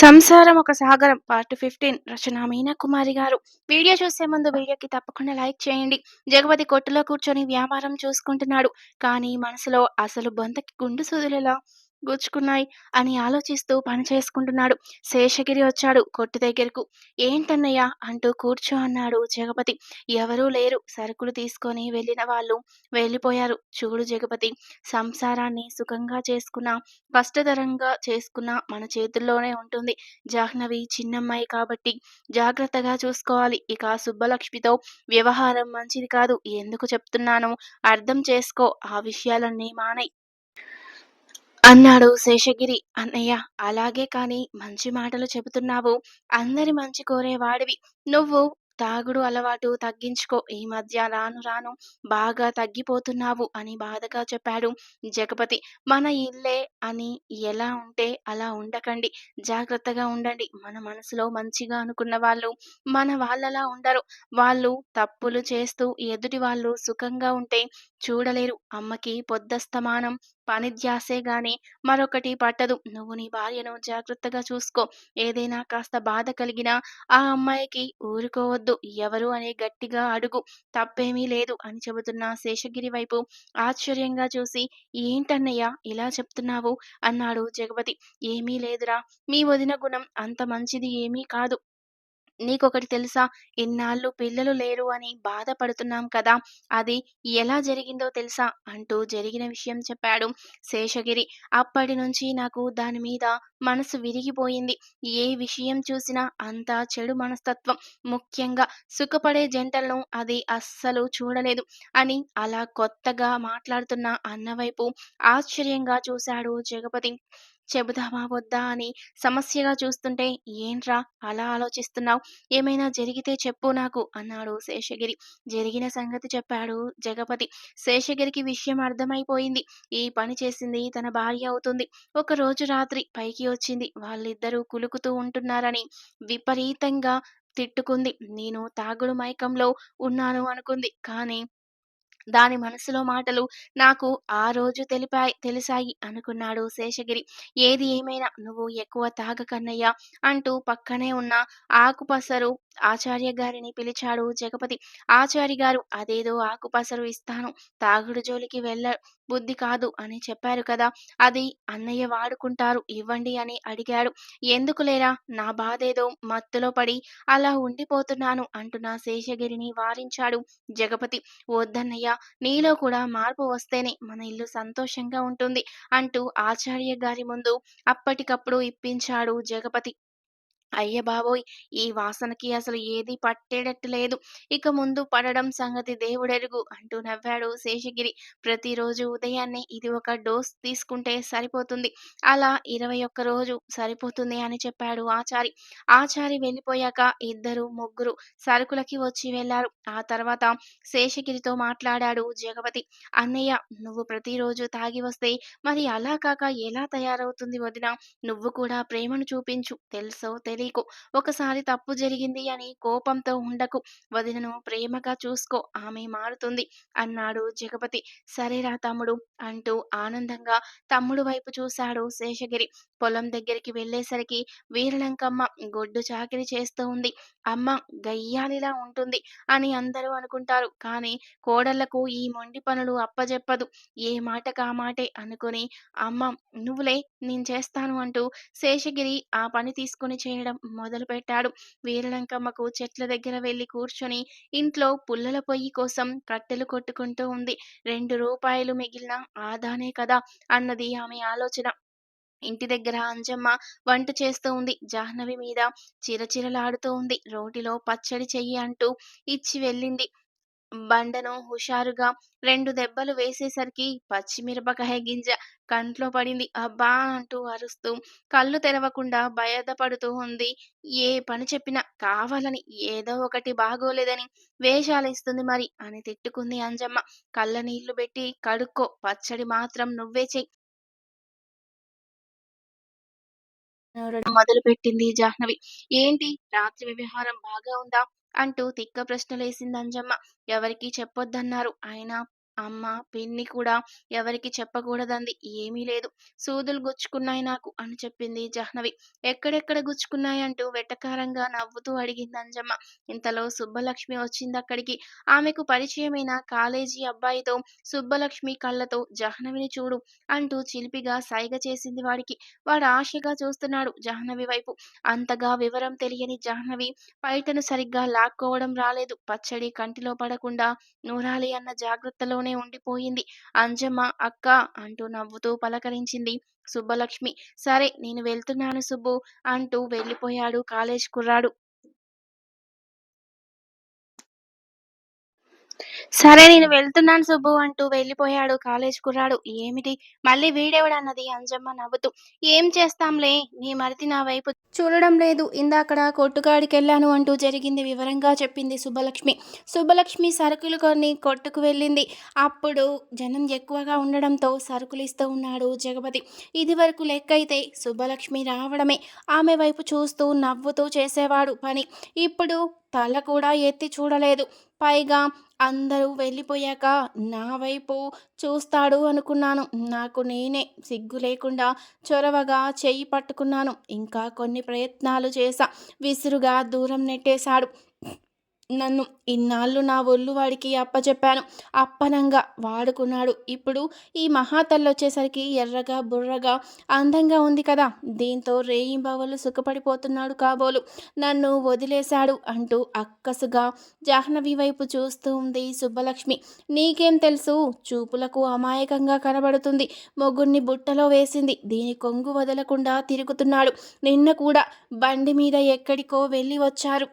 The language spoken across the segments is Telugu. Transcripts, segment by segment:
సంసారం ఒక సాగరం. Part fifteen. రచన మీనాకుమారి గారు. వీడియో చూసే ముందు వీడియోకి తప్పకుండా లైక్ చేయండి. జగపతి కొట్టులో కూర్చొని వ్యాపారం చూసుకుంటున్నాడు. కానీ మనసులో అసలు బొంతకి గుండు సూదులెలా? గుచ్చుకున్నాయి అని ఆలోచిస్తూ పని చేసుకుంటున్నాడు. శేషగిరి వచ్చాడు కొట్టు దగ్గరకు. ఏంటన్నయ్య? అంటూ కూర్చో అన్నాడు జగపతి. ఎవరూ లేరు. సరుకులు తీసుకొని వెళ్ళిన వాళ్ళు వెళ్ళిపోయారు. చూడు జగపతి సంసారాన్ని సుఖంగా చేసుకున్న కష్టతరంగా చేసుకున్న మన చేతుల్లోనే ఉంటుంది. జాహ్నవి చిన్నమ్మాయి కాబట్టి జాగ్రత్తగా చూసుకోవాలి. ఇక సుబ్బలక్ష్మితో వ్యవహారం మంచిది కాదు. ఎందుకు చెప్తున్నాను అర్థం చేసుకో. ఆ విషయాలన్నీ మానై అన్నాడు శేషగిరి. అన్నయ్య అలాగే కాని మంచి మాటలు చెబుతున్నావు. అందరి మంచి కోరేవాడివి. నువ్వు తాగుడు అలవాటు తగ్గించుకో. ఈ మధ్య రాను రాను బాగా తగ్గిపోతున్నావు అని బాధగా చెప్పాడు జగపతి. మన ఇల్లే అని ఎలా ఉంటే అలా ఉండకండి. జాగ్రత్తగా ఉండండి. మన మనసులో మంచిగా అనుకున్న వాళ్ళు మన వాళ్ళలా ఉండరు. వాళ్ళు తప్పులు చేస్తూ ఎదుటి వాళ్ళు సుఖంగా ఉంటే చూడలేరు. అమ్మకి పొద్దస్తమానం పని ధ్యాసే గాని మరొకటి పట్టదు. నువ్వు నీ భార్యను జాగ్రత్తగా చూసుకో. ఏదైనా కాస్త బాధ కలిగినా ఆ అమ్మాయికి ఊరుకోవద్దు. ఎవరు అనే గట్టిగా అడుగు. తప్పేమీ లేదు అని చెబుతున్న శేషగిరి వైపు ఆశ్చర్యంగా చూసి ఏంటన్నయ్య ఇలా చెప్తున్నావు? అన్నాడు జగపతి. ఏమీ లేదురా. మీ వదిన గుణం అంత మంచిది ఏమీ కాదు. నీకొకటి తెలుసా? ఇన్నాళ్ళు పిల్లలు లేరు అని బాధపడుతున్నాం కదా! అది ఎలా జరిగిందో తెలుసా? అంటూ జరిగిన విషయం చెప్పాడు శేషగిరి. అప్పటి నుంచి నాకు దాని మీద మనసు విరిగిపోయింది. ఏ విషయం చూసినా అంతా చెడు మనస్తత్వం. ముఖ్యంగా సుఖపడే జంటలను అది అస్సలు చూడలేదు అని అలా కొత్తగా మాట్లాడుతున్న అన్నవైపు ఆశ్చర్యంగా చూశాడు జగపతి. చెబుదామా వద్దా అని సమస్యగా చూస్తుంటే ఏంట్రా అలా ఆలోచిస్తున్నావు? ఏమైనా జరిగితే చెప్పు నాకు అన్నాడు శేషగిరి. జరిగిన సంగతి చెప్పాడు జగపతి. శేషగిరికి విషయం అర్థమైపోయింది. ఈ పని చేసింది తన భార్య అవుతుంది. ఒకరోజు రాత్రి పైకి వచ్చింది. వాళ్ళిద్దరూ కులుకుతూ ఉంటున్నారని విపరీతంగా తిట్టుకుంది. నేను తాగుడు మైకంలో ఉన్నాను అనుకుంది. కానీ దాని మనసులో మాటలు నాకు ఆ రోజు తెలిపాయి తెలిసాయి అనుకున్నాడు శేషగిరి. ఏది ఏమైనా నువ్వు ఎక్కువ తాగకన్నయ్యా అంటూ పక్కనే ఉన్న ఆకుపసరు ఆచార్య గారిని పిలిచాడు. జగపతి ఆచారి గారు అదేదో ఆకుపసరు ఇస్తాను. తాగుడు జోలికి వెళ్ళ బుద్ధి కాదు అని చెప్పారు కదా. అది అన్నయ్య వాడుకుంటారు ఇవ్వండి అని అడిగాడు. ఎందుకు లేరా? నా బాధేదో మత్తులో పడి అలా ఉండిపోతున్నాను అంటున్న శేషగిరిని వారించాడు జగపతి. వద్దన్నయ్య నీలో కూడా మార్పు వస్తేనే మన ఇల్లు సంతోషంగా ఉంటుంది అంటూ ఆచార్య గారి ముందు అప్పటికప్పుడు ఇప్పించాడు జగపతి. అయ్య బాబోయ్! ఈ వాసనకి అసలు ఏది పట్టేటట్టు లేదు. ఇక ముందు పడడం సంగతి దేవుడెరుగు అంటూ నవ్వాడు శేషగిరి. ప్రతిరోజు ఉదయాన్నే ఇది ఒక డోస్ తీసుకుంటే సరిపోతుంది. అలా ఇరవై ఒక్క రోజు సరిపోతుంది అని చెప్పాడు ఆచారి. ఆచారి వెళ్ళిపోయాక ఇద్దరు ముగ్గురు సరుకులకి వచ్చి వెళ్ళారు ఆ తర్వాత శేషగిరితో మాట్లాడాడు జగపతి. అన్నయ్య నువ్వు ప్రతిరోజు తాగి వస్తే మరి అలా కాక ఎలా తయారవుతుంది వదిన? నువ్వు కూడా ప్రేమను చూపించు. తెలుసో తెలియకు. ఒకసారి తప్పు జరిగింది అని కోపంతో ఉండకు. వదినను ప్రేమగా చూసుకో ఆమె మారుతుంది అన్నాడు జగపతి. సరేరా తమ్ముడు అంటూ ఆనందంగా తమ్ముడు వైపు చూశాడు శేషగిరి. పొలం దగ్గరికి వెళ్ళేసరికి వీరలంకమ్మ గొడ్డు చాకిరి చేస్తూ ఉంది. అమ్మ గయ్యాలిలా ఉంటుంది అని అందరూ అనుకుంటారు కానీ కోడళ్ళకు ఈ మొండి పనులు అప్పజెప్పదు. ఏ మాట కా మాటే అనుకుని అమ్మ నువ్వులే నేను చేస్తాను అంటూ శేషగిరి ఆ పని తీసుకుని చేయడం మొదలుపెట్టాడు. వీరలంకమ్మకు చెట్ల దగ్గర వెళ్ళి కూర్చొని ఇంట్లో పుల్లల పొయ్యి కోసం కట్టెలు కొట్టుకుంటూ ఉంది. రెండు రూపాయలు మిగిలిన ఆదానే కదా అన్నది ఆమె ఆలోచన. ఇంటి దగ్గర అంజమ్మ వంట చేస్తూ ఉంది. జాహ్నవి మీద చిరచిరలాడుతూ ఉంది. రోటిలో పచ్చడి చెయ్యి అంటూ ఇచ్చి వెళ్ళింది. బండను హుషారుగా రెండు దెబ్బలు వేసేసరికి పచ్చిమిరపకాయ గింజ కంట్లో పడింది. అబ్బా! అంటూ అరుస్తూ కళ్ళు తెరవకుండా భయపడుతూ ఉంది. ఏ పని చెప్పినా కావాలని ఏదో ఒకటి బాగోలేదని వేషాలు ఇస్తుంది మరి అని తిట్టుకుంది అంజమ్మ. కళ్ళ నీళ్ళు పెట్టి కడుక్కో పచ్చడి మాత్రం నువ్వే చెయ్యి మొదలు పెట్టింది జాహ్నవి. ఏంటి? రాత్రి వ్యవహారం బాగా ఉందా? అంటూ తిక్క ప్రశ్నలేసింది అంజమ్మ. ఎవరికీ చెప్పొద్దన్నారు. అయినా అమ్మ, పిన్ని కూడా ఎవరికి చెప్పకూడదంది. ఏమీ లేదు. సూదులు గుచ్చుకున్నాయి నాకు అని చెప్పింది జాహ్నవి. ఎక్కడెక్కడ గుచ్చుకున్నాయంటూ వెటకారంగా నవ్వుతూ అడిగింది అంజమ్మ. ఇంతలో సుబ్బలక్ష్మి వచ్చింది అక్కడికి ఆమెకు పరిచయమైన కాలేజీ అబ్బాయితో సుబ్బలక్ష్మి కళ్ళతో జాహ్నవిని చూడు అంటూ చిలిపిగా సైగ చేసింది వాడికి. వాడు ఆశగా చూస్తున్నాడు జాహ్నవి వైపు. అంతగా వివరం తెలియని జాహ్నవి పైటను సరిగ్గా లాక్కోవడం రాలేదు. పచ్చడి కంటిలో పడకుండా నూరాలి అన్న జాగ్రత్తలో జాగ్రత్తలోనే ఉండిపోయింది. అంజమ్మ అక్క అంటూ నవ్వుతూ పలకరించింది సుబ్బలక్ష్మి. సరే నేను వెళ్తున్నాను సుబ్బు అంటూ వెళ్ళిపోయాడు కాలేజ్ కుర్రాడు. సరే నేను వెళ్తున్నాను సుబ్బు అంటూ వెళ్ళిపోయాడు కాలేజ్ కుర్రాడు. ఏమిటి మళ్ళీ వీడెవడన్నది అంజమ్మ నవ్వుతూ. ఏం చేస్తాంలే నీ మరిది నా వైపు చూడడం లేదు. ఇందాకడ కొట్టుకాడికెళ్ళాను అంటూ జరిగింది వివరంగా చెప్పింది సుబ్బలక్ష్మి. సుబ్బలక్ష్మి సరుకులు కొన్ని కొట్టుకు వెళ్ళింది. అప్పుడు జనం ఎక్కువగా ఉండడంతో సరుకులిస్తూ ఉన్నాడు జగపతి. ఇదివరకు లెక్కైతే సుబ్బలక్ష్మి రావడమే ఆమె వైపు చూస్తూ నవ్వుతూ చేసేవాడు పని. ఇప్పుడు తల కూడా ఎత్తి చూడలేదు. పైగా అందరూ వెళ్ళిపోయాక నా వైపు చూస్తాడు అనుకున్నాను. నాకు నేనే సిగ్గు లేకుండా చొరవగా చెయ్యి పట్టుకున్నాను. ఇంకా కొన్ని ప్రయత్నాలు చేశా. విసురుగా దూరం నెట్టేశాడు. నన్ను ఇన్నాళ్ళు నా ఒళ్ళు వాడికి అప్పచెప్పాను. అప్పనంగా వాడుకున్నాడు. ఇప్పుడు ఈ మహాతల్లొచ్చేసరికి ఎర్రగా, బుర్రగా, అందంగా ఉంది కదా! దీంతో రేయింబవళ్ళు సుఖపడిపోతున్నాడు కాబోలు. నన్ను వదిలేశాడు అంటూ అక్కసుగా జాహ్నవి వైపు చూస్తూ ఉంది సుబ్బలక్ష్మి. నీకేం తెలుసు? చూపులకు అమాయకంగా కనబడుతుంది. మొగ్గుని బుట్టలో వేసింది. దీని కొంగు వదలకుండా తిరుగుతున్నాడు. నిన్న కూడా బండి మీద ఎక్కడికో వెళ్ళి వచ్చారు.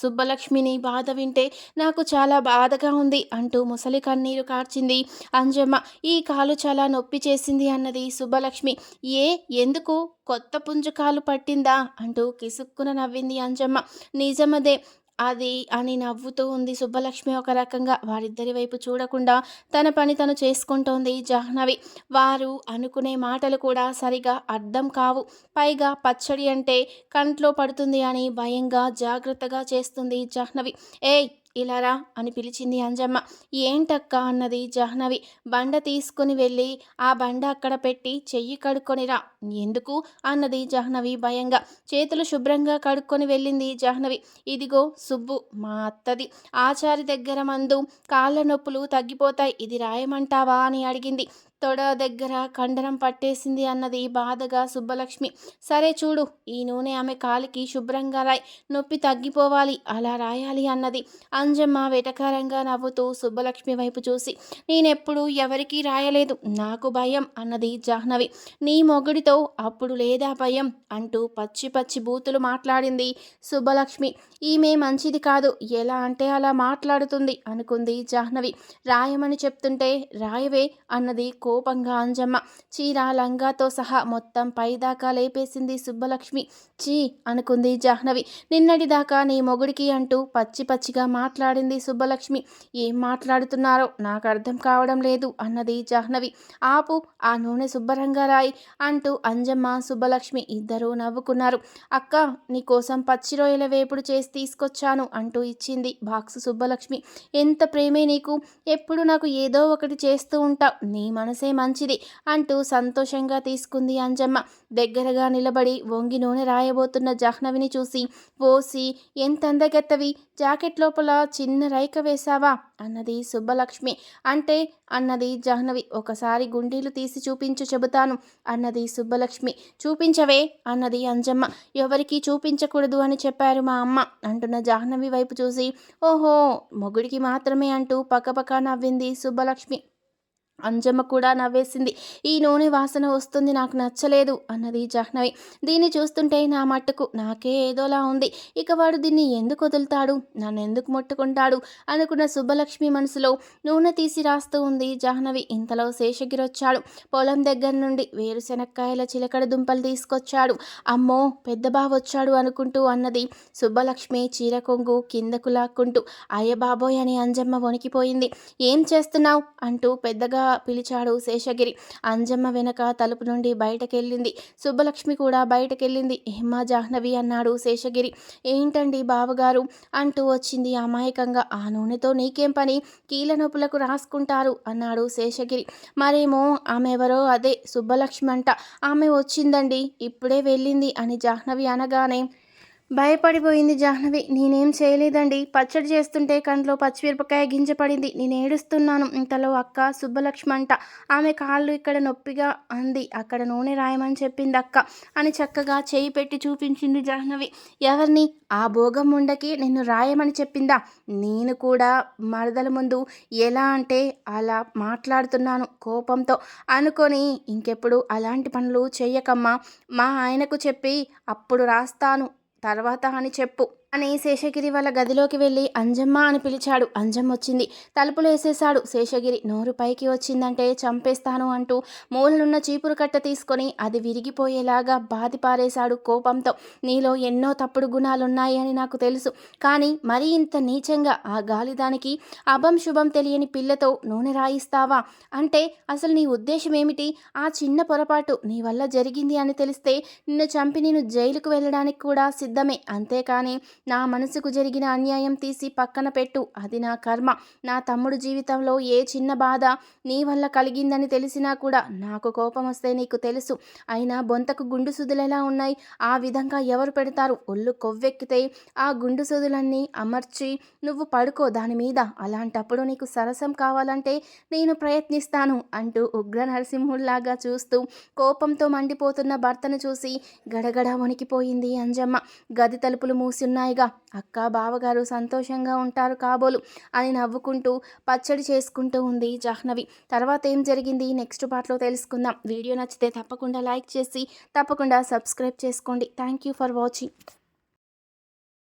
సుబ్బలక్ష్మిని బాధ వింటే నాకు చాలా బాధగా ఉంది అంటూ ముసలి కన్నీరు కార్చింది అంజమ్మ. ఈ కాలు చాలా నొప్పి చేసింది అన్నది సుబ్బలక్ష్మి. ఏ ఎందుకు కొత్త పుంజుకాలు పట్టిందా అంటూ కిసుక్కున నవ్వింది అంజమ్మ. నిజమదే అది అని నవ్వుతూ ఉంది సుబ్బలక్ష్మి ఒక రకంగా. వారిద్దరి వైపు చూడకుండా తన పని తను చేసుకుంటోంది జాహ్నవి. వారు అనుకునే మాటలు కూడా సరిగా అర్థం కావు. పైగా పచ్చడి అంటే కంట్లో పడుతుంది అని భయంగా జాగ్రత్తగా చేస్తుంది జాహ్నవి. ఏయ్ ఇలా రా అని పిలిచింది అంజమ్మ. ఏంటక్కా అన్నది జాహ్నవి. బండ తీసుకుని వెళ్ళి ఆ బండ అక్కడ పెట్టి చెయ్యి కడుక్కొనిరా ఎందుకు అన్నది జాహ్నవి భయంగా. చేతులు శుభ్రంగా కడుక్కొని వెళ్ళింది జాహ్నవి. ఇదిగో సుబ్బు మా అత్తది. ఆచారి దగ్గర మందు కాళ్ళ నొప్పులు తగ్గిపోతాయి. ఇది రాయమంటావా అని అడిగింది. తొడ దగ్గర కండరం పట్టేసింది అన్నది బాధగా సుబ్బలక్ష్మి. సరే చూడు ఈ నూనె ఆమె కాలికి శుభ్రంగా రాయి నొప్పి తగ్గిపోవాలి అలా రాయాలి అన్నది అంజమ్మ వెటకారంగా నవ్వుతూ సుబ్బలక్ష్మి వైపు చూసి. నేనెప్పుడు ఎవరికీ రాయలేదు. నాకు భయం అన్నది జాహ్నవి. నీ మొగుడితో అప్పుడు లేదా భయం అంటూ పచ్చి పచ్చి బూతులు మాట్లాడింది సుబ్బలక్ష్మి. ఈమె మంచిది కాదు. ఎలా అంటే అలా మాట్లాడుతుంది అనుకుంది జాహ్నవి. రాయమని చెప్తుంటే రాయవే అన్నది కోపంగా అంజమ్మ. చీర లంగాతో సహా మొత్తం పైదాకా లేపేసింది సుబ్బలక్ష్మి. ఛీ అనుకుంది జాహ్నవి. నిన్నటిదాకా నీ మొగుడికి అంటూ పచ్చి పచ్చిగా మాట్లాడింది సుబ్బలక్ష్మి. ఏం మాట్లాడుతున్నారో నాకు అర్థం కావడం లేదు అన్నది జాహ్నవి. ఆపు ఆ నూనె శుభ్రంగా రాయి అంటూ అంజమ్మ సుబ్బలక్ష్మి ఇద్దరూ నవ్వుకున్నారు. అక్కా నీకోసం పచ్చి రొయ్యల వేపుడు చేసి తీసుకొచ్చాను అంటూ ఇచ్చింది బాక్సు సుబ్బలక్ష్మి. ఎంత ప్రేమే నీకు ఎప్పుడు నాకు ఏదో ఒకటి చేస్తూ ఉంటావు నీ మనసు మంచిది అంటూ సంతోషంగా తీసుకుంది అంజమ్మ. దగ్గరగా నిలబడి వంగి నూనె రాయబోతున్న జాహ్నవిని చూసి ఓసి ఎంత అందగెత్తవి జాకెట్ లోపల చిన్న రైక వేశావా అన్నది సుబ్బలక్ష్మి. అంటే అన్నది జాహ్నవి. ఒకసారి గుండీలు తీసి చూపించు చెబుతాను అన్నది సుబ్బలక్ష్మి. చూపించవే అన్నది అంజమ్మ. ఎవరికీ చూపించకూడదు అని చెప్పారు మా అమ్మ అంటున్న జాహ్నవి వైపు చూసి ఓహో మొగుడికి మాత్రమే అంటూ పక్కపక్క నవ్వింది సుబ్బలక్ష్మి. అంజమ్మ కూడా నవ్వేసింది. ఈ నూనె వాసన వస్తుంది నాకు నచ్చలేదు అన్నది జాహ్నవి. దీన్ని చూస్తుంటే నా మట్టుకు నాకే ఏదోలా ఉంది. ఇక వాడు దీన్ని ఎందుకు వదులుతాడు? నన్ను ఎందుకు ముట్టుకుంటాడు? అనుకున్న సుబ్బలక్ష్మి మనసులో నూనె తీసి రాస్తూ ఉంది జాహ్నవి. ఇంతలో శేషగిరి వచ్చాడు పొలం దగ్గర నుండి వేరుశెనక్కాయల చిలకడ దుంపలు తీసుకొచ్చాడు. అమ్మో పెద్ద బావొచ్చాడు అనుకుంటూ అన్నది సుబ్బలక్ష్మి చీర కొంగు కిందకు లాక్కుంటూ. అయ్య బాబోయ్ అని అంజమ్మ వణికిపోయింది. ఏం చేస్తున్నావు అంటూ పెద్దగా పిలిచాడు శేషగిరి. అంజమ్మ వెనక తలుపు నుండి బయటకెళ్ళింది. సుబ్బలక్ష్మి కూడా బయటకెళ్ళింది. ఏమ్మా జాహ్నవి అన్నాడు శేషగిరి. ఏంటండి బావగారు? అంటూ వచ్చింది అమాయకంగా. ఆ నూనెతో నీకేం పని? కీళ్ళ నొప్పులకు రాసుకుంటారు అన్నాడు శేషగిరి. మరేమో? ఆమె ఎవరో అదే సుబ్బలక్ష్మి అంట. ఆమె వచ్చిందండి. ఇప్పుడే వెళ్ళింది అని జాహ్నవి అనగానే భయపడిపోయింది జాహ్నవి. నేనేం చేయలేదండి. పచ్చడి చేస్తుంటే కంట్లో పచ్చిమిరపకాయ గింజ పడింది. నేను ఏడుస్తున్నాను. ఇంతలో అక్క సుబ్బలక్ష్మి అంట. ఆమె కాళ్ళు ఇక్కడ నొప్పిగా అంది. అక్కడ నూనె రాయమని చెప్పింది అక్క అని చక్కగా చేయి పెట్టి చూపించింది జాహ్నవి. ఎవరిని? ఆ భోగం ఉండకి నిన్ను రాయమని చెప్పిందా? నేను కూడా మరదల ముందు ఎలా అంటే అలా మాట్లాడుతున్నాను కోపంతో. అనుకొని ఇంకెప్పుడు అలాంటి పనులు చెయ్యకమ్మా. మా ఆయనకు చెప్పి అప్పుడు రాస్తాను. తర్వాత అని చెప్పు. అని శేషగిరి వాళ్ళ గదిలోకి వెళ్ళి అంజమ్మ అని పిలిచాడు. అంజమ్మ వచ్చింది. తలుపులు వేసేశాడు. శేషగిరి నోరు పైకి వచ్చిందంటే చంపేస్తాను అంటూ మూలనున్న చీపురు కట్ట తీసుకొని అది విరిగిపోయేలాగా బాది పారేశాడు కోపంతో. నీలో ఎన్నో తప్పుడు గుణాలున్నాయి అని నాకు తెలుసు. కానీ మరీ ఇంత నీచంగా ఆ గాలిదానికి అభం శుభం తెలియని పిల్లతో నూనె రాయిస్తావా? అంటే అసలు నీ ఉద్దేశం ఏమిటి ఆ చిన్న పొరపాటు నీ వల్ల జరిగింది అని తెలిస్తే నిన్ను చంపి నేను జైలుకు వెళ్ళడానికి కూడా సిద్ధమే. అంతేకాని నా మనసుకు జరిగిన అన్యాయం తీసి పక్కన పెట్టు. అది నా కర్మ. నా తమ్ముడు జీవితంలో ఏ చిన్న బాధ నీ వల్ల కలిగిందని తెలిసినా కూడా నాకు కోపం వస్తే నీకు తెలుసు. అయినా బొంతకు గుండు సుదులు ఉన్నాయి? ఆ విధంగా ఎవరు పెడతారు? ఒళ్ళు కొవ్వెక్కితే ఆ గుండు సుదులన్నీ అమర్చి నువ్వు పడుకో దాని మీద. అలాంటప్పుడు నీకు సరసం కావాలంటే నేను ప్రయత్నిస్తాను అంటూ ఉగ్ర నరసింహుల్లాగా చూస్తూ కోపంతో మండిపోతున్న భర్తను చూసి గడగడ వణికిపోయింది అంజమ్మ. గది తలుపులు మూసి పైగా అక్క బావగారు సంతోషంగా ఉంటారు కాబోలు అని నవ్వుకుంటూ పచ్చడి చేసుకుంటూ ఉంది జాహ్నవి. తర్వాత ఏం జరిగింది నెక్స్ట్ పార్ట్లో తెలుసుకుందాం. వీడియో నచ్చితే తప్పకుండా లైక్ చేసి తప్పకుండా సబ్స్క్రైబ్ చేసుకోండి. Thank you for watching.